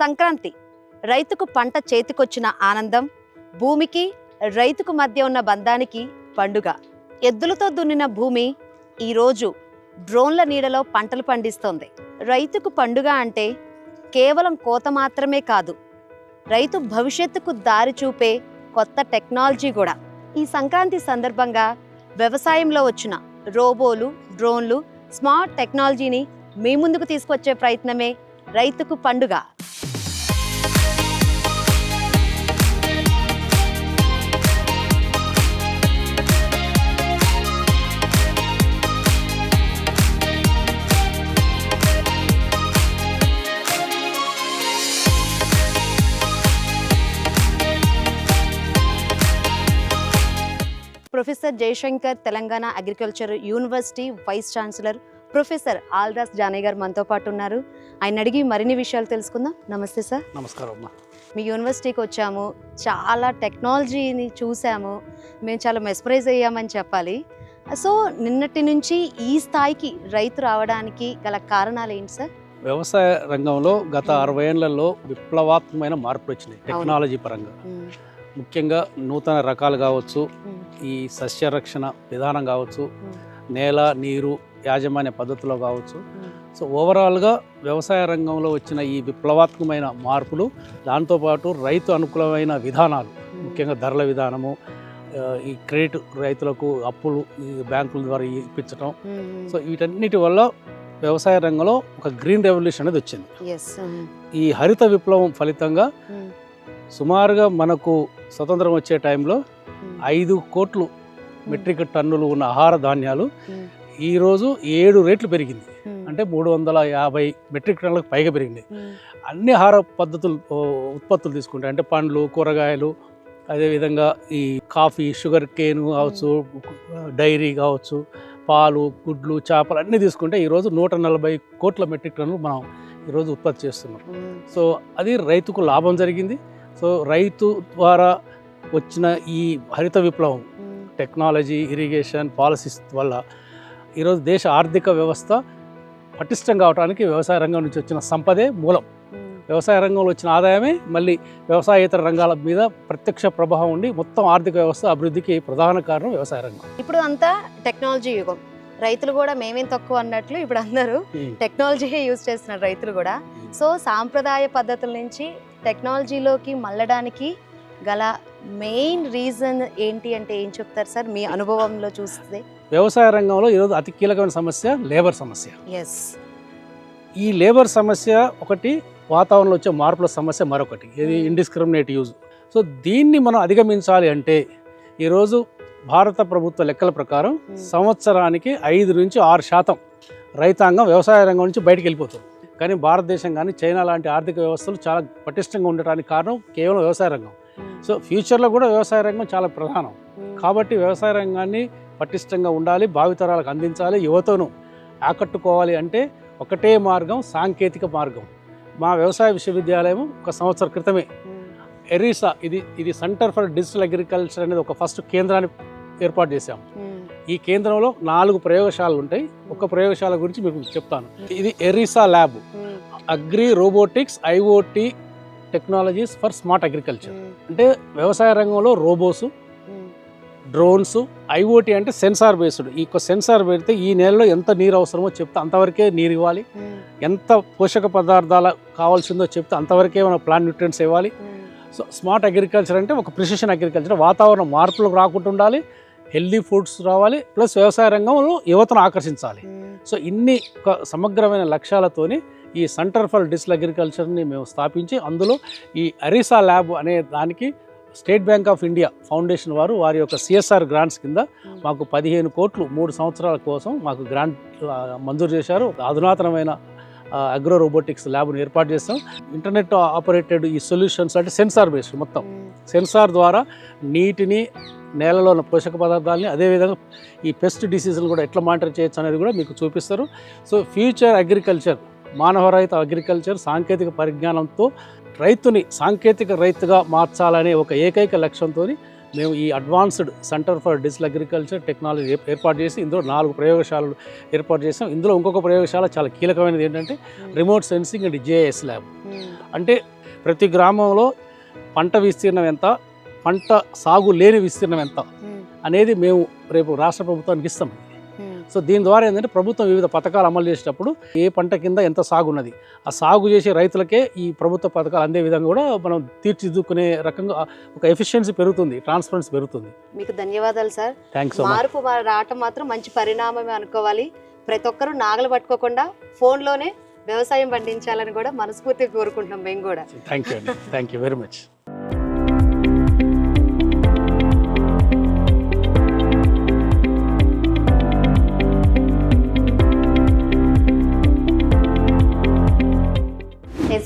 సంక్రాంతి. రైతుకు పంట చేతికొచ్చిన ఆనందం భూమికి రైతుకు మధ్య ఉన్న బంధానికి పండుగ. ఎద్దులతో దున్నిన భూమి ఈరోజు డ్రోన్ల నీడలో పంటలు పండిస్తోంది. రైతుకు పండుగ అంటే కేవలం కోత మాత్రమే కాదు రైతు భవిష్యత్తుకు దారి చూపే కొత్త టెక్నాలజీ కూడా. ఈ సంక్రాంతి సందర్భంగా వ్యవసాయంలో వచ్చిన రోబోలు డ్రోన్లు స్మార్ట్ టెక్నాలజీని మీ ముందుకు తీసుకొచ్చే ప్రయత్నమే రైతుకు పండుగ. Professor Jayashankar Telangana agriculture university vice chancellor professor Aldas Janaiah garu మనతో పాటు ఉన్నారు. ఆయన అడిగి మరిన్ని విషయాలు తెలుసుకుందాం. నమస్తే సార్. నమస్కారం అమ్మా. మీ యూనివర్సిటీకి వచ్చాము. చాలా టెక్నాలజీని చూసాము. మేము చాలా మెస్పరైజ్ అయ్యామని చెప్పాలి. సో నిన్నటి నుంచి ఈ స్థాయికి రైతు రావడానికి గల కారణాలు ఏంటి సార్? వ్యవసాయ రంగంలో గత. అరవై ఏళ్ళలో విప్లవాత్మకమైన మార్పులు వచ్చినాయి. టెక్నాలజీ పరంగా. ముఖ్యంగా నూతన రకాలు కావచ్చు. ఈ సస్యరక్షణ విధానం కావచ్చు. నేల నీరు యాజమాన్య పద్ధతిలో కావచ్చు. సో ఓవరాల్గా వ్యవసాయ రంగంలో వచ్చిన ఈ విప్లవాత్మకమైన మార్పులు దాంతోపాటు రైతు అనుకూలమైన విధానాలు ముఖ్యంగా ధరల విధానము ఈ క్రెడిట్ రైతులకు అప్పులు ఈ బ్యాంకుల ద్వారా ఇప్పించడం. సో వీటన్నిటి వల్ల వ్యవసాయ రంగంలో ఒక గ్రీన్ రెవల్యూషన్ అనేది వచ్చింది. ఈ హరిత విప్లవం ఫలితంగా. సుమారుగా మనకు స్వతంత్రం వచ్చే టైంలో మ్మ్. ఐదు కోట్లు మెట్రిక్ టన్నులు ఉన్న ఆహార ధాన్యాలు మ్మ్. ఈరోజు ఏడు రేట్లు పెరిగింది. అంటే మూడు వందల యాభై మెట్రిక్ టన్నులకు పైగా పెరిగింది. అన్ని ఆహార పద్ధతులు ఉత్పత్తులు తీసుకుంటే అంటే పండ్లు కూరగాయలు అదేవిధంగా ఈ కాఫీ షుగర్ కేన్ కావచ్చు డైరీ కావచ్చు పాలు గుడ్లు చేపలు అన్నీ తీసుకుంటే ఈరోజు నూట నలభై కోట్ల మెట్రిక్ టన్నులు మనం ఈరోజు ఉత్పత్తి చేస్తున్నాం. సో అది రైతుకు లాభం జరిగింది సో రైతు ద్వారా వచ్చిన ఈ హరిత విప్లవం మ్మ్. టెక్నాలజీ ఇరిగేషన్ పాలసీస్ వల్ల ఈరోజు దేశ ఆర్థిక వ్యవస్థ పటిష్టం కావడానికి వ్యవసాయ రంగం నుంచి వచ్చిన సంపదే మూలం. మ్మ్. వ్యవసాయ రంగంలో వచ్చిన ఆదాయమే మళ్ళీ వ్యవసాయేతర రంగాల మీద ప్రత్యక్ష ప్రభావం ఉండి మొత్తం ఆర్థిక వ్యవస్థ అభివృద్ధికి ప్రధాన కారణం వ్యవసాయ రంగం. ఇప్పుడు అంతా టెక్నాలజీ యుగం. రైతులు కూడా మేమేం తక్కువ అన్నట్లు ఇప్పుడు అందరూ టెక్నాలజీ యూజ్ చేస్తున్నారు రైతులు కూడా. సో సాంప్రదాయ పద్ధతుల నుంచి టెక్నాలజీలోకి మళ్ళడానికి గల మెయిన్ రీజన్ ఏంటి అంటే ఏం చెప్తారు సార్? మీ అనుభవంలో చూస్తే. వ్యవసాయ రంగంలో ఈరోజు అతి కీలకమైన సమస్య లేబర్ సమస్య. ఎస్ ఈ లేబర్ సమస్య ఒకటి వాతావరణంలో వచ్చే మార్పుల సమస్య మరొకటి. ఇది ఇండిస్క్రిమినేట్ యూజ్ సో దీన్ని మనం అధిగమించాలి అంటే ఈరోజు భారత ప్రభుత్వ లెక్కల ప్రకారం Hmm. సంవత్సరానికి ఐదు నుంచి ఆరు శాతం రైతాంగం వ్యవసాయ రంగం నుంచి బయటికి వెళ్ళిపోతుంది. కానీ భారతదేశం కానీ చైనా లాంటి ఆర్థిక వ్యవస్థలు చాలా పటిష్టంగా ఉండటానికి కారణం కేవలం వ్యవసాయ రంగం. సో ఫ్యూచర్లో కూడా వ్యవసాయ రంగం చాలా ప్రధానం. కాబట్టి వ్యవసాయ రంగాన్ని పటిష్టంగా ఉండాలి భావితరాలకు అందించాలి యువతను ఆకట్టుకోవాలి అంటే ఒకటే మార్గం సాంకేతిక మార్గం. మా వ్యవసాయ విశ్వవిద్యాలయం ఒక సంవత్సరం క్రితమే ఎరీసా ఇది ఇది సెంటర్ ఫర్ డిజిటల్ అగ్రికల్చర్ అనేది ఒక ఫస్ట్ కేంద్రాన్ని ఏర్పాటు చేశాము. ఈ కేంద్రంలో నాలుగు ప్రయోగశాలలు ఉంటాయి. ఒక ప్రయోగశాల గురించి మీకు చెప్తాను. ఇది ARISA lab. Agri robotics IoT technologies for smart agriculture. అంటే వ్యవసాయ రంగంలో రోబోసు డ్రోన్స్ ఐఓటీ అంటే సెన్సార్ బేస్డ్. ఈ సెన్సార్ పెడితే ఈ నెలలో ఎంత నీరు అవసరమో చెప్తే అంతవరకే నీరు ఇవ్వాలి. ఎంత పోషక పదార్థాలు కావాల్సిందో చెప్తే అంతవరకే మన ప్లాంట్ న్యూట్రియన్స్ ఇవ్వాలి. సో స్మార్ట్ అగ్రికల్చర్ అంటే ఒక ప్రిసిషన్ అగ్రికల్చర్. వాతావరణ మార్పులకు రాకుండా ఉండాలి. హెల్దీ ఫుడ్స్ రావాలి ప్లస్ వ్యవసాయ రంగంలో యువతను ఆకర్షించాలి. సో ఇన్ని ఒక సమగ్రమైన లక్ష్యాలతోని ఈ సెంటర్ ఫర్ డిజిటల్ అగ్రికల్చర్ని మేము స్థాపించి అందులో ఈ అరిసా ల్యాబ్ అనే దానికి State Bank of India Foundation వారు వారి యొక్క సిఎస్ఆర్ గ్రాంట్స్ కింద మాకు పదిహేను కోట్లు మూడు సంవత్సరాల కోసం మాకు గ్రాంట్ మంజూరు చేశారు. అధునాతనమైన అగ్రో రోబోటిక్స్ ల్యాబ్ను ఏర్పాటు చేస్తాం. ఇంటర్నెట్ ఆపరేటెడ్ ఈ సొల్యూషన్స్ అంటే సెన్సార్ బేస్డ్ మొత్తం. సెన్సార్ ద్వారా నీటిని నేలలో ఉన్న పోషక పదార్థాలని అదేవిధంగా ఈ పెస్ట్ డిసీజులు కూడా ఎట్లా మానిటర్ చేయొచ్చు అనేది కూడా మీకు చూపిస్తారు. సో ఫ్యూచర్ అగ్రికల్చర్ మానవరహిత అగ్రికల్చర్ సాంకేతిక పరిజ్ఞానంతో రైతుని సాంకేతిక రైతుగా మార్చాలనే ఒక ఏకైక లక్ష్యంతో మేము ఈ advanced centre for digital agriculture technology ఏర్ప- ఏర్పాటు చేసి ఇందులో నాలుగు ప్రయోగశాలలు ఏర్పాటు చేసాం. ఇందులో ఇంకొక ప్రయోగశాల చాలా కీలకమైనది ఏంటంటే remote sensing and GIS lab. అంటే ప్రతి గ్రామంలో పంట విస్తీర్ణం ఎంత పంట సాగు లేని విస్తీర్ణం ఎంత అనేది మేము రేపు రాష్ట్ర ప్రభుత్వానికి ఇస్తాం. సో దీని ద్వారా ఏంటంటే ప్రభుత్వం వివిధ పథకాలు అమలు చేసేటప్పుడు ఏ పంట కింద ఎంత సాగు ఉన్నది. ఆ సాగు చేసే రైతులకే ఈ ప్రభుత్వ పథకాలు అందే విధంగా కూడా మనం తీర్చిదిద్దుకునే రకంగా ఒక ఎఫిషియన్సీ పెరుగుతుంది ట్రాన్స్పరెన్సీ పెరుగుతుంది. మీకు ధన్యవాదాలు సార్. థ్యాంక్స్ మార్పు రావటం మాత్రం మంచి పరిణామమే అనుకోవాలి. ప్రతి ఒక్కరూ నాగలు పట్టుకోకుండా ఫోన్లోనే వ్యవసాయం పండించాలని కూడా మనస్ఫూర్తిగా కోరుకుంటున్నాం మేము కూడా. Thank you thank you very much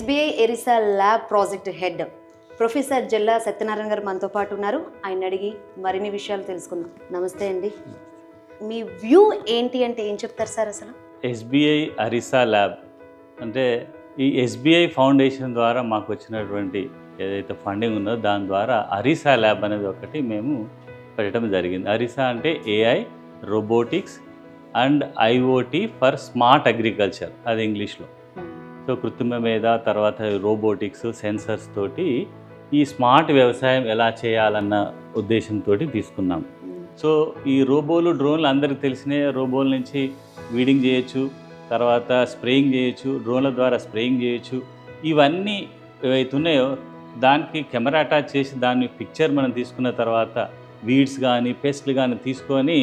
SBI ARISA lab project head professor Jalla Satyanarayana garu మనతో పాటు ఉన్నారు. ఆయన అడిగి మరిన్ని విషయాలు తెలుసుకుందాం. నమస్తే అండి. మీ వ్యూ ఏంటి అంటే ఏం చెప్తారు సార్ అసలు? ఎస్బీఐ అరిసా ల్యాబ్ అంటే ఈ ఎస్బీఐ ఫౌండేషన్ ద్వారా మాకు వచ్చినటువంటి ఏదైతే ఫండింగ్ ఉందో దాని ద్వారా అరిసా ల్యాబ్ అనేది ఒకటి మేము పెట్టడం జరిగింది. అరిసా అంటే AI robotics and IoT for smart agriculture. అది ఇంగ్లీష్లో. సో కృత్రిమ మీద తర్వాత రోబోటిక్స్ సెన్సర్స్ తోటి ఈ స్మార్ట్ వ్యవసాయం ఎలా చేయాలన్న ఉద్దేశంతో తీసుకున్నాం. సో ఈ రోబోలు డ్రోన్లు అందరికి తెలిసిన రోబోల నుంచి వీడింగ్ చేయొచ్చు తర్వాత స్ప్రేయింగ్ చేయొచ్చు డ్రోన్ల ద్వారా స్ప్రేయింగ్ చేయొచ్చు. ఇవన్నీ ఏవైతే ఉన్నాయో దానికి కెమెరా అటాచ్ చేసి దాన్ని పిక్చర్ మనం తీసుకున్న తర్వాత వీడ్స్ కానీ పెస్ట్లు కానీ తీసుకొని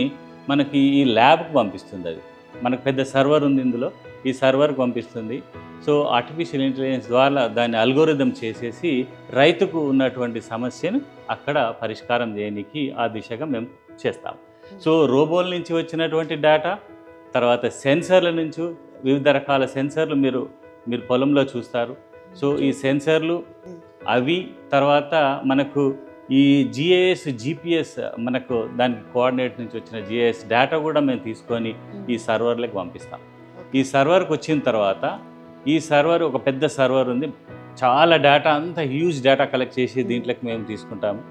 మనకి ఈ ల్యాబ్కి పంపిస్తుంది అది. మనకు పెద్ద సర్వర్ ఉంది ఇందులో. ఈ సర్వర్కి పంపిస్తుంది. సో ఆర్టిఫిషియల్ ఇంటెలిజెన్స్ ద్వారా దాన్ని అల్గోరిథం చేసేసి రైతుకు ఉన్నటువంటి సమస్యను అక్కడ పరిష్కారం చేయడానికి ఆ దిశగా మేము చేస్తాం. సో రోబోల నుంచి వచ్చినటువంటి డేటా తర్వాత సెన్సర్ల నుంచి వివిధ రకాల సెన్సర్లు మీరు మీరు పొలంలో చూస్తారు. సో ఈ సెన్సర్లు అవి తర్వాత మనకు ఈ జిఐఎస్ జిపిఎస్ మనకు దానికి కోఆర్డినేట్ నుంచి వచ్చిన జిఐఎస్ డేటా కూడా మేము తీసుకొని ఈ సర్వర్లకు పంపిస్తాం. ఈ సర్వర్కి వచ్చిన తర్వాత ఈ సర్వర్ ఒక పెద్ద సర్వర్ ఉంది. చాలా డేటా అంతా హ్యూజ్ డేటా కలెక్ట్ చేసి దీంట్లోకి మేము తీసుకుంటాము.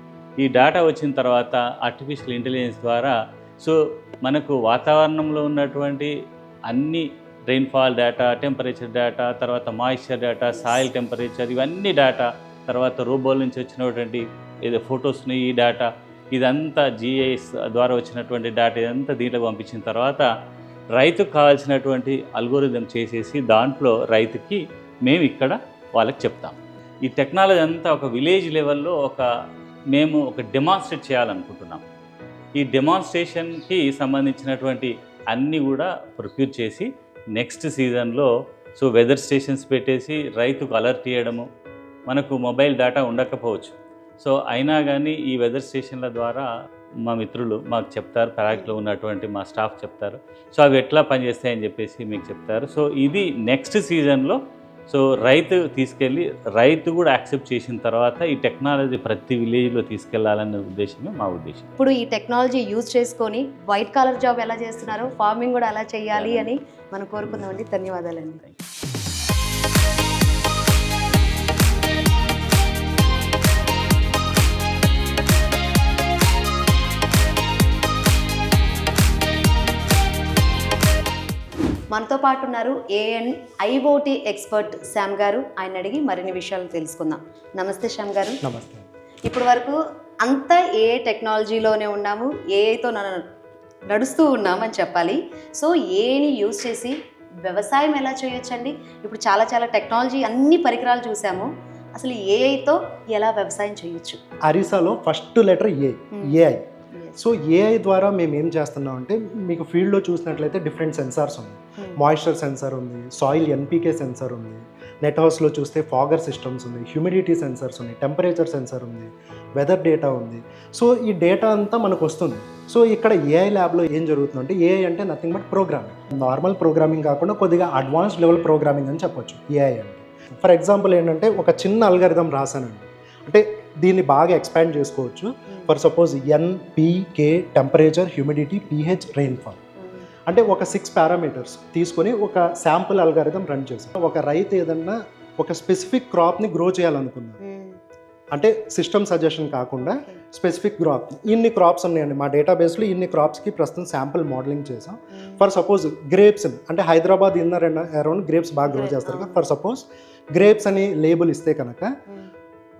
ఈ డేటా వచ్చిన తర్వాత ఆర్టిఫిషియల్ ఇంటెలిజెన్స్ ద్వారా సో మనకు వాతావరణంలో ఉన్నటువంటి అన్ని రెయిన్ఫాల్ డేటా టెంపరేచర్ డేటా తర్వాత మాయిశ్చర్ డేటా సాయిల్ టెంపరేచర్ ఇవన్నీ డేటా తర్వాత రోబోల నుంచి వచ్చినటువంటి ఏదో ఫొటోస్ని ఈ డేటా ఇదంతా జిఐఎస్ ద్వారా వచ్చినటువంటి డేటా ఇదంతా దీంట్లో పంపించిన తర్వాత రైతుకు కావాల్సినటువంటి అల్గోరిథం చేసేసి దాంట్లో రైతుకి మేము ఇక్కడ వాళ్ళకి చెప్తాం. ఈ టెక్నాలజీ అంతా ఒక విలేజ్ లెవెల్లో ఒక మేము ఒక డెమాన్స్ట్రేట్ చేయాలనుకుంటున్నాం. ఈ డెమాన్స్ట్రేషన్కి సంబంధించినటువంటి అన్నీ కూడా ప్రొక్యూర్ చేసి నెక్స్ట్ సీజన్లో సో వెదర్ స్టేషన్స్ పెట్టేసి రైతుకు అలర్ట్ చేయడము మనకు మొబైల్ డేటా ఉండకపోవచ్చు. సో అయినా కానీ ఈ వెదర్ స్టేషన్ల ద్వారా మా మిత్రులు మాకు చెప్తారు పరాక్లో ఉన్నటువంటి మా స్టాఫ్ చెప్తారు. సో అవి ఎట్లా పనిచేస్తాయని చెప్పేసి మీకు చెప్తారు. సో ఇది నెక్స్ట్ సీజన్లో సో రైతు తీసుకెళ్ళి రైతు కూడా యాక్సెప్ట్ చేసిన తర్వాత ఈ టెక్నాలజీ ప్రతి విలేజ్లో తీసుకెళ్ళాలనే ఉద్దేశమే మా ఉద్దేశం. ఇప్పుడు ఈ టెక్నాలజీ యూజ్ చేసుకొని వైట్ కాలర్ జాబ్ ఎలా చేస్తున్నారో ఫార్మింగ్ కూడా అలా చేయాలి అని మనం కోరుకుందామండి. ధన్యవాదాలండి. మనతో పాటు ఉన్నారు ఏఎన్ ఐఓటీ ఎక్స్పర్ట్ శ్యామ్ గారు. ఆయన అడిగి మరిన్ని విషయాలు తెలుసుకుందాం. నమస్తే శ్యామ్ గారు. నమస్తే. ఇప్పటి వరకు అంతా ఏ టెక్నాలజీలోనే ఉన్నాము ఏఐతో నడుస్తూ ఉన్నామని చెప్పాలి. సో ఏని యూజ్ చేసి వ్యవసాయం ఎలా చేయొచ్చండి? ఇప్పుడు చాలా చాలా టెక్నాలజీ అన్ని పరికరాలు చూసాము. అసలు ఏఐతో ఎలా వ్యవసాయం చేయొచ్చు? అరిసాలో first letter A AI so AI ద్వారా మేము ఏం చేస్తున్నాం అంటే మీకు ఫీల్డ్లో చూసినట్లయితే డిఫరెంట్ సెన్సార్స్ ఉన్నాయి. మాయిశ్చర్ సెన్సార్ ఉంది సాయిల్ ఎన్పీకే సెన్సార్ ఉంది నెట్ హౌస్లో చూస్తే ఫాగర్ సిస్టమ్స్ ఉంది హ్యూమిడిటీ సెన్సార్స్ ఉన్నాయి టెంపరేచర్ సెన్సార్ ఉంది వెదర్ డేటా ఉంది. సో ఈ డేటా అంతా మనకు వస్తుంది. సో ఇక్కడ ఏఐ ల్యాబ్లో ఏం జరుగుతుందంటే ఏఐ అంటే nothing but programming normal programming కాకుండా కొద్దిగా అడ్వాన్స్డ్ లెవెల్ ప్రోగ్రామింగ్ అని చెప్పొచ్చు ఏఐ అంటే. ఫర్ ఎగ్జాంపుల్ ఏంటంటే ఒక చిన్న అల్గరిథం రాశానండి. అంటే దీన్ని బాగా ఎక్స్పాండ్ చేసుకోవచ్చు. For suppose NPK temperature humidity pH rainfall అంటే ఒక సిక్స్ పారామీటర్స్ తీసుకొని ఒక శాంపుల్ అల్గారిథం రన్ చేసాం ఒక రైతు ఏదన్నా ఒక స్పెసిఫిక్ క్రాప్ని గ్రో చేయాలనుకున్నారు అంటే సిస్టమ్ సజెషన్ కాకుండా స్పెసిఫిక్ క్రాప్ ఇన్ని క్రాప్స్ ఉన్నాయండి. మా డేటాబేస్లో ఇన్ని క్రాప్స్కి ప్రస్తుతం శాంపుల్ మోడలింగ్ చేసాం ఫర్ సపోజ్ గ్రేప్స్ అంటే Hyderabad inner and around grapes బాగా గ్రో చేస్తారు కదా. ఫర్ సపోజ్ గ్రేప్స్ అని లేబుల్ ఇస్తే కనుక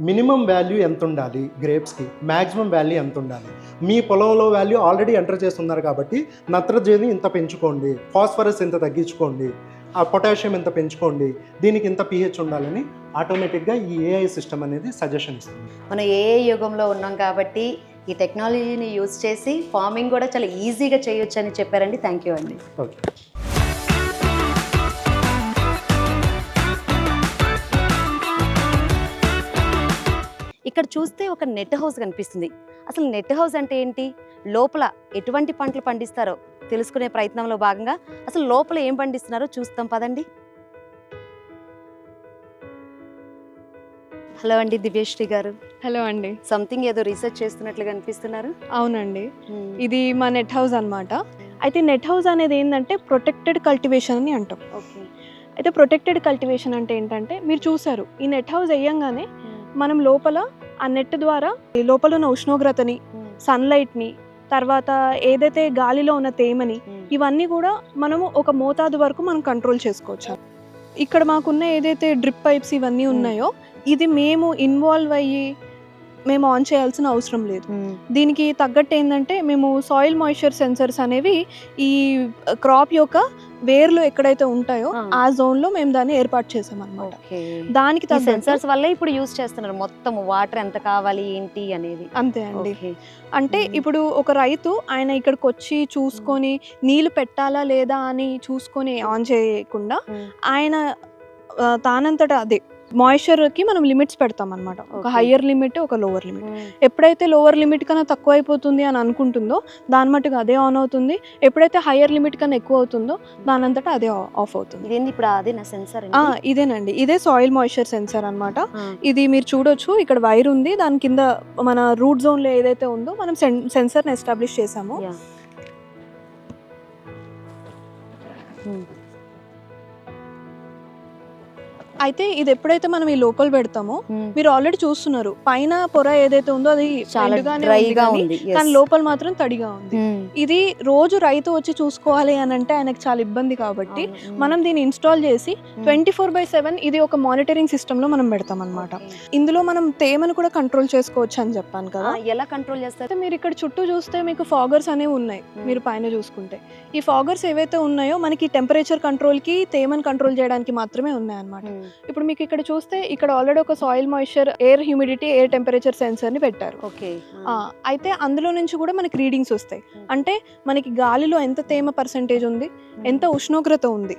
మినిమం వాల్యూ ఎంత ఉండాలి గ్రేప్స్కి? మ్యాక్సిమం వాల్యూ ఎంత ఉండాలి మీ పొలంలో వాల్యూ ఆల్రెడీ ఎంటర్ చేస్తున్నారు కాబట్టి నత్రజని ఇంత పెంచుకోండి ఫాస్ఫరస్ ఇంత తగ్గించుకోండి ఆ పొటాషియం ఇంత పెంచుకోండి దీనికి ఇంత పిహెచ్ ఉండాలని ఆటోమేటిక్గా ఈ ఏఐ సిస్టమ్ అనేది సజెషన్ ఇస్తుంది. మనం ఏ యుగంలో ఉన్నాం కాబట్టి ఈ టెక్నాలజీని యూజ్ చేసి ఫార్మింగ్ కూడా చాలా ఈజీగా చేయొచ్చు అని చెప్పారండి. థ్యాంక్ యూ అండి. ఓకే. ఇక్కడ చూస్తే ఒక నెట్ హౌస్ కనిపిస్తుంది. అసలు నెట్ హౌస్ అంటే ఏంటి? లోపల ఎటువంటి పంటలు పండిస్తారో తెలుసుకునే ప్రయత్నంలో భాగంగా అసలు లోపల ఏం పండిస్తున్నారో చూస్తాం పదండి. హలో అండి దివ్యశ్రీ గారు. హలో అండి. సంథింగ్ ఏదో రీసెర్చ్ చేస్తున్నట్లుగా అనిపిస్తున్నారు అవునండి. ఇది మా నెట్ హౌస్ అన్నమాట. అయితే నెట్ హౌస్ అనేది ఏంటంటే ప్రొటెక్టెడ్ కల్టివేషన్ అని అంటాం. ఓకే అయితే ప్రొటెక్టెడ్ కల్టివేషన్ అంటే ఏంటంటే మీరు చూసారు ఈ నెట్ హౌస్ వేయంగానే మనం లోపల ఆ నెట్ ద్వారా ఈ లోపల ఉన్న ఉష్ణోగ్రతని సన్లైట్ని తర్వాత ఏదైతే గాలిలో ఉన్న తేమని ఇవన్నీ కూడా మనము ఒక మోతాదు వరకు మనం కంట్రోల్ చేసుకోవచ్చు. ఇక్కడ మాకున్న ఏదైతే డ్రిప్ పైప్స్ ఇవన్నీ ఉన్నాయో ఇది మేము ఇన్వాల్వ్ అయ్యి మేము ఆన్ చేయాల్సిన అవసరం లేదు. దీనికి తగ్గట్టు ఏంటంటే మేము సాయిల్ మాయిశ్చర్ సెన్సర్స్ అనేవి ఈ క్రాప్ యొక్క వేర్లు ఎక్కడైతే ఉంటాయో ఆ. జోన్లో మేము దాన్ని ఏర్పాటు చేసాం అనమాట దానికి సెన్సర్స్ వల్ల ఇప్పుడు యూజ్ చేస్తున్నారు మొత్తం వాటర్ ఎంత కావాలి ఏంటి అనేది. అంతే అండి. అంటే మ్మ్. ఇప్పుడు ఒక రైతు ఆయన ఇక్కడికి వచ్చి చూసుకొని నీళ్ళు పెట్టాలా లేదా అని చూసుకొని ఆన్ చేయకుండా మ్మ్. ఆయన ఆ, తానంతట అదే మాయిశ్చర్కి మనం లిమిట్స్ పెడతాం అనమాట ఒక. హయ్యర్ లిమిట్ ఒక లోవర్ లిమిట్ ఎప్పుడైతే లోవర్ లిమిట్ కన్నా తక్కువ అయిపోతుంది అని అనుకుంటుందో దాని మట్టుకు అదే ఆన్ అవుతుంది. ఎప్పుడైతే హయ్యర్ లిమిట్ కన్నా ఎక్కువ అవుతుందో దానంతటా అదే ఆఫ్ అవుతుంది. ఇదేంది ఇప్పుడు అదే నా సెన్సర్ ఆ, ఇదేనండి. ఇదే సాయిల్ మాయిశ్చర్ సెన్సర్ అన్నమాట. ఇది మీరు చూడొచ్చు. ఇక్కడ వైర్ ఉంది. దాని కింద మన రూట్ జోన్లో ఏదైతే ఉందో మనం సెన్సర్ని ఎస్టాబ్లిష్ చేసాము అయితే ఇది ఎప్పుడైతే మనం ఈ లోపల పెడతామో మీరు ఆల్రెడీ చూస్తున్నారు పైన పొర ఏదైతే ఉందో అది డ్రైగా కానీ ఉంది yes. కానీ లోపల మాత్రం తడిగా ఉంది మ్మ్. ఇది రోజు రైతు వచ్చి చూసుకోవాలి అని అంటే ఆయనకు చాలా ఇబ్బంది కాబట్టి అవును. మనం దీన్ని ఇన్స్టాల్ చేసి. ట్వంటీ ఫోర్ బై సెవెన్ ఇది ఒక మానిటరింగ్ సిస్టమ్లో మనం పెడతాం అనమాట. ఇందులో మనం తేమను కూడా కంట్రోల్ చేసుకోవచ్చు అని చెప్పాను కదా ఎలా కంట్రోల్ చేస్తారు మీరు ఇక్కడ చుట్టూ చూస్తే మీకు ఫాగర్స్ అనేవి ఉన్నాయి. మీరు పైన చూసుకుంటే ఈ ఫాగర్స్ ఏవైతే ఉన్నాయో మనకి టెంపరేచర్ కంట్రోల్కి తేమను కంట్రోల్ చేయడానికి మాత్రమే ఉన్నాయి అన్నమాట మ్మ్. ఇప్పుడు మీకు ఇక్కడ చూస్తే ఇక్కడ ఆల్రెడీ ఒక soil moisture air humidity air temperature సెన్సర్ని పెట్టారు. ఓకే. అయితే అందులో నుంచి కూడా మనకి రీడింగ్స్ వస్తాయి. మ్మ్. అంటే మనకి గాలిలో ఎంత తేమ పర్సంటేజ్ ఉంది? ఎంత ఉష్ణోగ్రత ఉంది?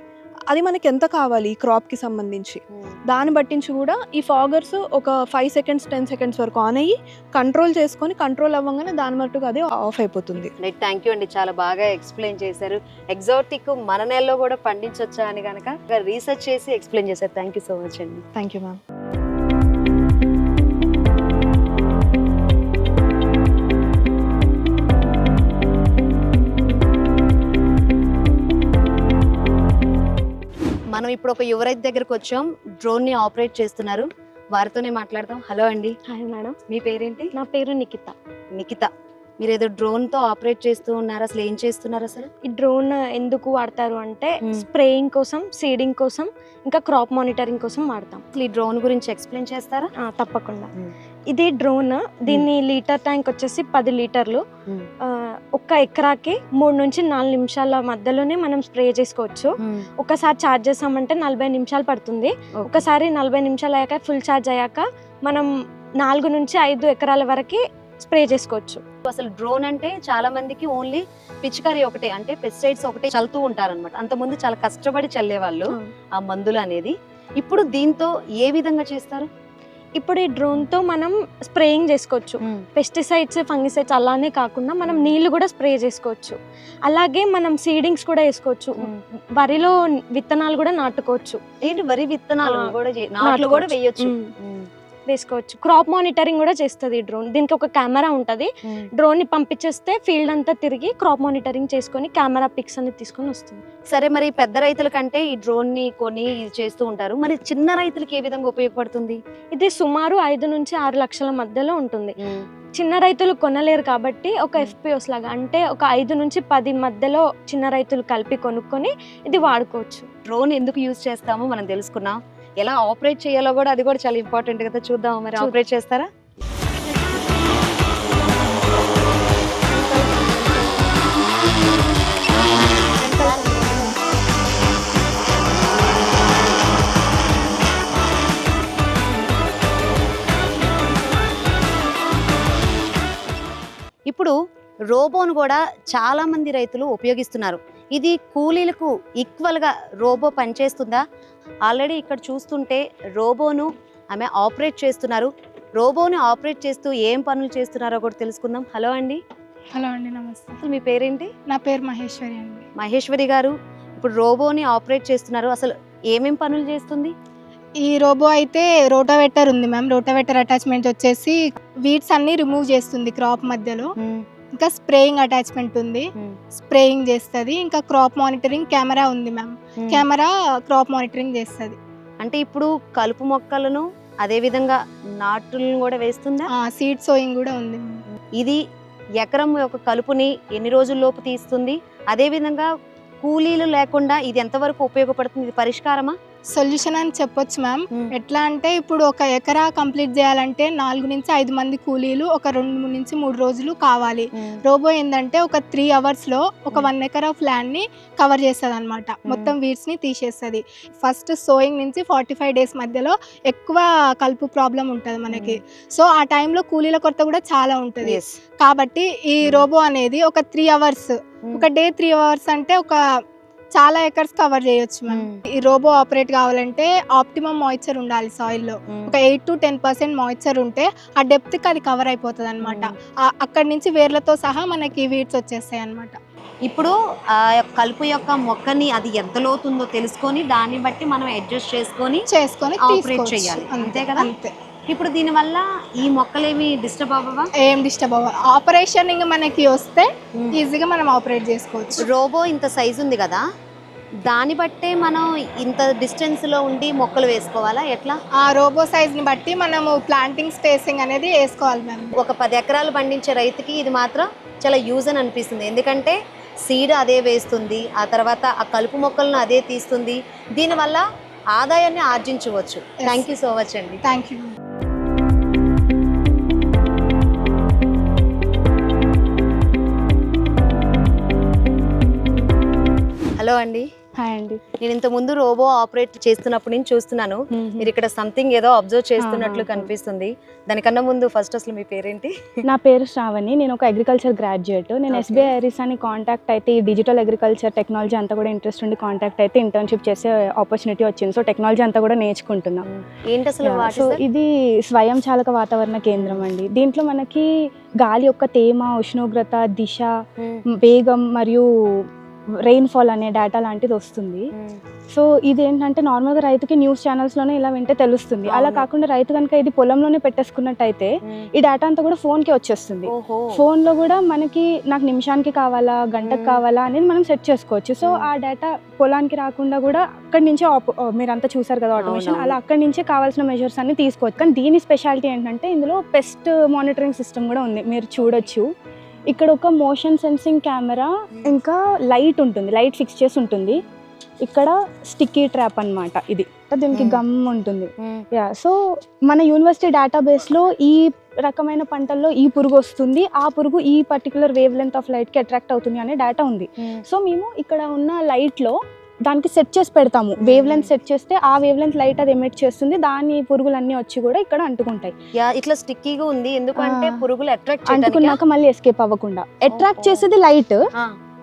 అది మనకి ఎంత కావాలి ఈ crop కి సంబంధించి? దాన్ని బట్టించి కూడా ఈ ఫాగర్స్ ఒక ఫైవ్ సెకండ్స్ టెన్ సెకండ్స్ వరకు ఆన్ అయ్యి కంట్రోల్ చేసుకొని కంట్రోల్ అవ్వగానే దాని మట్టుకు అది ఆఫ్ అయిపోతుంది. థ్యాంక్ యూ అండి. చాలా బాగా ఎక్స్ప్లెయిన్ చేశారు. ఎగ్జాటిక్ మన నెలలో కూడా పండించవచ్చా అని కనుక రీసెర్చ్ చేసి ఎక్స్ప్లెయిన్ చేశారు. థ్యాంక్ యూ సో మచ్ అండి. థ్యాంక్ యూ మ్యామ్ ఇప్పుడు ఒక యువ రైతు దగ్గరకు వచ్చాం. డ్రోన్ని ఆపరేట్ చేస్తున్నారు. వారితోనే మాట్లాడదాం. హలో అండి. Hi madam. మీ పేరేంటి? నా పేరు నిఖిత. నిఖిత. మీరు ఏదో డ్రోన్తో ఆపరేట్ చేస్తూ ఉన్నారు? అసలు ఏం చేస్తున్నారు అసలు? ఈ డ్రోన్ ఎందుకు వాడతారు అంటే. స్ప్రేయింగ్ కోసం సీడింగ్ కోసం ఇంకా క్రాప్ మానిటరింగ్ కోసం వాడతాం. ఈ డ్రోన్ గురించి ఎక్స్ప్లెయిన్ చేస్తారా? తప్పకుండా. ఇది డ్రోన్ దీన్ని లీటర్ ట్యాంక్ వచ్చేసి పది లీటర్లు. ఒక్క ఎకరాకి మూడు నుంచి నాలుగు నిమిషాల మధ్యలోనే మనం స్ప్రే చేసుకోవచ్చు. ఒకసారి ఛార్జ్ చేసామంటే నలభై నిమిషాలు పడుతుంది. ఒకసారి నలభై నిమిషాలు అయ్యాక ఫుల్ ఛార్జ్ అయ్యాక మనం నాలుగు నుంచి ఐదు ఎకరాల వరకు స్ప్రే చేసుకోవచ్చు. అసలు డ్రోన్ అంటే చాలా మందికి ఓన్లీ పిచికారీ ఒకటే అంటే పెస్టిసైడ్స్ ఒకటే చల్లుతూ ఉంటారన్నమాట. అంతకుముందు చాలా కష్టపడి చల్లేవాళ్ళు ఆ. మందులు అనేది. ఇప్పుడు దీంతో ఏ విధంగా చేస్తారు? ఇప్పుడు ఈ డ్రోన్తో మనం స్ప్రేయింగ్ చేసుకోవచ్చు. పెస్టిసైడ్స్ ఫంగిసైడ్స్ అలానే కాకుండా మనం నీళ్ళు కూడా స్ప్రే చేసుకోవచ్చు. అలాగే మనం సీడింగ్స్ కూడా వేసుకోవచ్చు. వరిలో విత్తనాలు కూడా నాటుకోవచ్చు. ఏంటి వరి విత్తనాలు కూడా నాట్లు కూడా. వేయొచ్చు. వేసుకోవచ్చు. క్రాప్ మానిటరింగ్ కూడా చేస్తుంది ఈ డ్రోన్ దీనికి ఒక కెమెరా ఉంటుంది. డ్రోన్ని పంపించేస్తే ఫీల్డ్ అంతా తిరిగి క్రాప్ మానిటరింగ్ చేసుకొని కెమెరా పిక్స్ అన్ని తీసుకొని వస్తుంది. సరే మరి పెద్ద రైతుల కంటే ఈ డ్రోన్ని కొని చేస్తూ ఉంటారు. మరి చిన్న రైతులకి ఏ విధంగా ఉపయోగపడుతుంది? ఇది సుమారు ఐదు నుంచి ఆరు లక్షల మధ్యలో ఉంటుంది. చిన్న రైతులు కొనలేరు కాబట్టి ఒక ఎఫ్పిఓస్ లాగా అంటే ఒక ఐదు నుంచి పది మధ్యలో చిన్న రైతులు కలిపి కొనుక్కొని ఇది వాడుకోవచ్చు. డ్రోన్ ఎందుకు యూజ్ చేస్తామో మనం తెలుసుకున్నాం. ఎలా ఆపరేట్ చేయాలో కూడా అది కూడా చాలా ఇంపార్టెంట్ కదా. చూద్దాం మరి. ఆపరేట్ చేస్తారా? ఇప్పుడు రోబోను కూడా చాలా మంది రైతులు ఉపయోగిస్తున్నారు. ఇది కూలీలకు ఈక్వల్గా రోబో పనిచేస్తుందా? ఆల్రెడీ ఇక్కడ చూస్తుంటే రోబోను ఆమె ఆపరేట్ చేస్తున్నారు. రోబోని ఆపరేట్ చేస్తూ ఏం పనులు చేస్తున్నారో కూడా తెలుసుకుందాం. హలో అండి. హలో అండి నమస్తే. అసలు మీ పేరేంటి? నా పేరు మహేశ్వరి అండి. మహేశ్వరి గారు ఇప్పుడు రోబోని ఆపరేట్ చేస్తున్నారు. అసలు ఏమేం పనులు చేస్తుంది? ఈ రోబో అయితే రోటోవెటర్ ఉంది మ్యామ్. రోటోవెటర్ అటాచ్మెంట్ వచ్చేసి వీడ్స్ అన్ని రిమూవ్ చేస్తుంది క్రాప్ మధ్యలో. ఇంకా స్ప్రేయింగ్ అటాచ్మెంట్ ఉంది. స్ప్రేయింగ్ చేస్తుంది. ఇంకా క్రాప్ మానిటరింగ్ కెమెరా ఉంది మ్యామ్. కెమెరా క్రాప్ మానిటరింగ్ చేస్తుంది. అంటే ఇప్పుడు కలుపు మొక్కలను అదే విధంగా నాటులను కూడా వేస్తుందా? సీడ్ సోయింగ్ కూడా ఉంది. ఇది ఎకరం యొక్క కలుపుని ఎన్ని రోజుల్లోపు తీస్తుంది? అదే విధంగా కూలీలు లేకుండా ఇది ఎంతవరకు ఉపయోగపడుతుంది? ఇది పరిష్కారమా? సొల్యూషన్ అని చెప్పొచ్చు మ్యామ్. ఎట్లా అంటే ఇప్పుడు ఒక ఎకరా కంప్లీట్ చేయాలంటే నాలుగు నుంచి ఐదు మంది కూలీలు ఒక రెండు నుంచి మూడు రోజులు కావాలి. రోబో ఏంటంటే ఒక త్రీ అవర్స్లో ఒక వన్ ఎకర్ ఆఫ్ ల్యాండ్ని కవర్ చేస్తుంది అనమాట మొత్తం వీడ్స్ని తీసేస్తుంది. ఫస్ట్ సోయింగ్ నుంచి ఫార్టీ ఫైవ్ డేస్ మధ్యలో ఎక్కువ కలుపు ప్రాబ్లం ఉంటుంది మనకి. సో ఆ టైంలో కూలీల కొరత కూడా చాలా ఉంటుంది. కాబట్టి ఈ రోబో అనేది ఒక త్రీ అవర్స్ ఒక డే త్రీ అవర్స్ అంటే ఒక చాలా ఎకర్స్ కవర్ చేయొచ్చు మ్యామ్. ఈ రోబో ఆపరేట్ కావాలంటే ఆప్టిమమ్ మాయిశ్చర్ ఉండాలి సాయిల్లో. ఒక eight to ten percent moisture ఉంటే ఆ డెప్త్కి అది కవర్ అయిపోతుంది అనమాట అక్కడి నుంచి వేర్లతో సహా మనకి వీడ్స్ వచ్చేస్తాయి అనమాట ఇప్పుడు కలుపు యొక్క మొక్కని అది ఎంత లోతుందో తెలుసుకొని దాన్ని బట్టి మనం అడ్జస్ట్ చేసుకొని చేసుకొని తీసుకోవచ్చు. చేయాలి. అంతే కదా? అంతే. ఇప్పుడు దీనివల్ల ఈ మొక్కలేమి డిస్టర్బ్ అవ్వవా? ఏం డిస్టర్బ్ అవ్వ ఆపరేషన్ ఇంకా మనకి వస్తే ఈజీగా మనం ఆపరేట్ చేసుకోవచ్చు. రోబో ఇంత సైజు ఉంది కదా దాన్ని బట్టే మనం ఇంత డిస్టెన్స్లో ఉండి మొక్కలు వేసుకోవాలా? ఎట్లా? ఆ రోబో సైజ్ని బట్టి మనము ప్లాంటింగ్ స్పేసింగ్ అనేది వేసుకోవాలి మ్యామ్. ఒక పది ఎకరాలు పండించే రైతుకి ఇది మాత్రం చాలా యూజ్ అని అనిపిస్తుంది. ఎందుకంటే సీడ్ అదే వేస్తుంది ఆ తర్వాత ఆ కలుపు మొక్కలను అదే తీస్తుంది. దీనివల్ల ఆదాయాన్ని ఆర్జించవచ్చు. థ్యాంక్ యూ సో మచ్ అండి. థ్యాంక్ యూ హలో అండి. హాయ్ అండి. నేను ఇంత ముందు రోబో ఆపరేట్ చేస్తున్నప్పుడు నేను చూస్తున్నాను. మీరు ఇక్కడ సంథింగ్ ఏదో అబ్జర్వ్ చేస్తున్నట్లు. కనిపిస్తుంది. దానికన్నా ముందు ఫస్ట్ అసలు మీ పేరేంటి? నా పేరు శ్రావణి. నేను ఒక అగ్రికల్చర్ గ్రాడ్యుయేట్ నేను. ఎస్బీఐ ఐరిస్ అని కాంటాక్ట్ అయితే ఈ డిజిటల్ అగ్రికల్చర్ టెక్నాలజీ అంతా కూడా ఇంట్రెస్ట్ ఉండి కాంటాక్ట్ అయితే ఇంటర్న్షిప్ చేసే ఆపర్చునిటీ వచ్చింది. సో టెక్నాలజీ అంతా కూడా నేర్చుకుంటున్నా. ఏంటి అసలు సో? ఇది స్వయం చాలక వాతావరణ కేంద్రం అండి. దీంట్లో మనకి గాలి యొక్క తేమ ఉష్ణోగ్రత దిశ. వేగం మరియు రెయిన్ఫాల్ అనే డేటా లాంటిది వస్తుంది. సో ఇది ఏంటంటే నార్మల్గా రైతుకి న్యూస్ ఛానల్స్లోనే ఇలా వింటే తెలుస్తుంది అలా. కాకుండా రైతు కనుక ఇది పొలంలోనే పెట్టేసుకున్నట్టయితే మ్మ్. ఈ డేటా అంతా కూడా ఫోన్కి వచ్చేస్తుంది ఫోన్లో కూడా మనకి నాకు నిమిషానికి కావాలా గంటకు మ్మ్. కావాలా అనేది మనం సెట్ చేసుకోవచ్చు సో. ఆ డేటా పొలానికి రాకుండా కూడా అక్కడి నుంచే మీరంతా చూసారు కదా ఆటోమేషన్. అలా అక్కడి నుంచే కావాల్సిన మెజర్స్ అన్ని తీసుకోవచ్చు కానీ దీని స్పెషాలిటీ ఏంటంటే ఇందులో పెస్ట్ మానిటరింగ్ సిస్టమ్ కూడా ఉంది మీరు చూడొచ్చు ఇక్కడ ఒక మోషన్ సెన్సింగ్ కెమెరా ఇంకా లైట్ ఉంటుంది లైట్ ఫిక్స్ చేసి ఉంటుంది ఇక్కడ స్టిక్కీ ట్రాప్ అన్నమాట ఇది దీనికి మ్మ్. గమ్ ఉంటుంది. యా సో మన యూనివర్సిటీ డేటాబేస్లో ఈ రకమైన పంటల్లో ఈ పురుగు వస్తుంది ఆ పురుగు ఈ పర్టికులర్ వేవ్ లెంత్ ఆఫ్ లైట్కి అట్రాక్ట్ అవుతుంది అనే డేటా ఉంది. సో మేము ఇక్కడ ఉన్న లైట్లో దానికి సెట్ చేసి పెడతాము. వేవ్ లెంత్ సెట్ చేస్తే ఆ వేవ్ లెంత్ లైట్ అది ఎమిట్ చేస్తుంది. దాని పురుగులన్నీ వచ్చి కూడా ఇక్కడ అంటుకుంటాయి. ఇట్లా స్టిక్కీగా ఉంది. ఎందుకంటే. పురుగులు అట్రాక్ట్ అంటుకున్నాక మళ్ళీ ఎస్కేప్ అవ్వకుండా. అట్రాక్ట్. చేసేది లైట్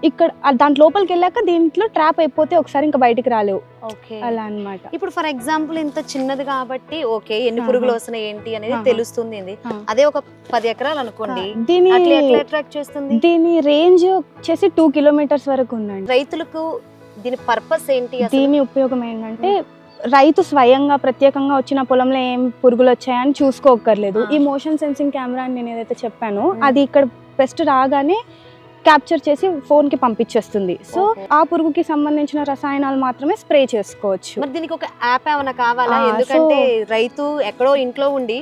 ఇక్కడ దాని లోపలికి వెళ్ళాక దీంట్లో ట్రాప్ అయిపోతే ఒకసారి ఇంకా బయటికి రాలేవు. ఓకే. అలా అన్నమాట. ఇప్పుడు ఫర్ ఎగ్జాంపుల్ ఇంత చిన్నది కాబట్టి ఓకే ఎన్ని. పురుగులు వస్తున్నాయి ఏంటి అనేది. తెలుస్తుంది. అదే ఒక పది ఎకరాలు అనుకోండి. దీని అట్రాక్ట్ చేస్తుంది? దీని రేంజ్ వచ్చేసి టూ కిలోమీటర్స్ వరకు ఉందండి. రైతులకు దీని పర్పస్ ఏంటి దీని ఉపయోగం ఏంటంటే రైతు స్వయంగా ప్రత్యేకంగా వచ్చిన పొలంలో ఏం పురుగులు వచ్చాయని చూసుకోకర్లేదు. ఈ మోషన్ సెన్సింగ్ కెమెరా అని నేను ఏదైతే చెప్పానో అది ఇక్కడ పెస్ట్ రాగానే క్యాప్చర్ చేసి ఫోన్కి పంపించేస్తుంది సో. ఆ పురుగుకి సంబంధించిన రసాయనాలు మాత్రమే స్ప్రే చేసుకోవచ్చు మరి దీనికి ఒక యాప్ ఏమైనా కావాలా ఎందుకంటే రైతు ఎక్కడో ఇంట్లో ఉండి.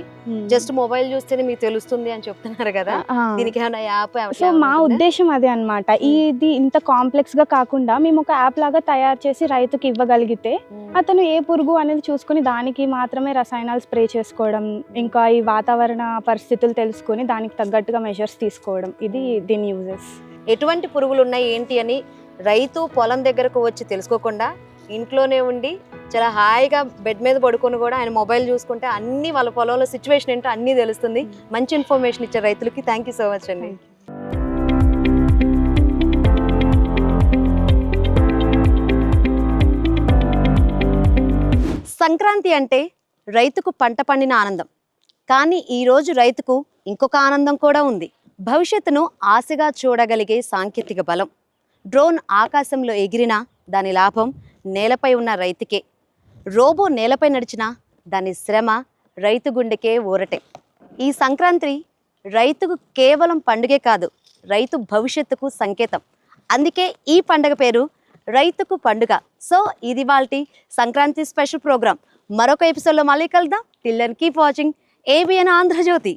జస్ట్ మొబైల్ చూస్తేనే మీకు తెలుస్తుంది అని చెప్తున్నారు కదా. దీనికి ఏమైనా యాప్ సో మా ఉద్దేశం అదే అన్నమాట. ఇది ఇంత కాంప్లెక్స్గా కాకుండా మేము ఒక యాప్ లాగా తయారు చేసి రైతుకి ఇవ్వగలిగితే అతను ఏ పురుగు అనేది చూసుకొని దానికి మాత్రమే రసాయనాలు స్ప్రే చేసుకోవడం ఇంకా ఈ వాతావరణ పరిస్థితులు తెలుసుకొని దానికి తగ్గట్టుగా మెజర్స్ తీసుకోవడం. ఇది దీని యూజెస్ ఎటువంటి పురుగులు ఉన్నాయి ఏంటి అని రైతు పొలం దగ్గరకు వచ్చి తెలుసుకోకుండా ఇంట్లోనే ఉండి చాలా హాయిగా బెడ్ మీద పడుకొని కూడా ఆయన మొబైల్ చూసుకుంటే అన్ని వాళ్ళ పొలంలో సిచ్యువేషన్ ఏంటో అన్నీ తెలుస్తుంది. మంచి ఇన్ఫర్మేషన్ ఇచ్చే రైతులకి. థ్యాంక్ యూ సో మచ్ అండి. సంక్రాంతి అంటే రైతుకు పంట పండిన ఆనందం. కానీ ఈరోజు రైతుకు ఇంకొక ఆనందం కూడా ఉంది. భవిష్యత్తును ఆశగా చూడగలిగే సాంకేతిక బలం. డ్రోన్ ఆకాశంలో ఎగిరినా దాని లాభం నేలపై ఉన్న రైతుకే. రోబో నేలపై నడిచినా దాని శ్రమ రైతు గుండెకే ఊరటే. ఈ సంక్రాంతి రైతుకు కేవలం పండుగే కాదు రైతు భవిష్యత్తుకు సంకేతం. అందుకే ఈ పండగ పేరు రైతుకు పండుగ. సో ఇది వాళ్ళ సంక్రాంతి స్పెషల్ ప్రోగ్రామ్. మరొక ఎపిసోడ్లో మళ్ళీ కలుద్దాం. Tiller keep watching. ABN Andhrajyothy.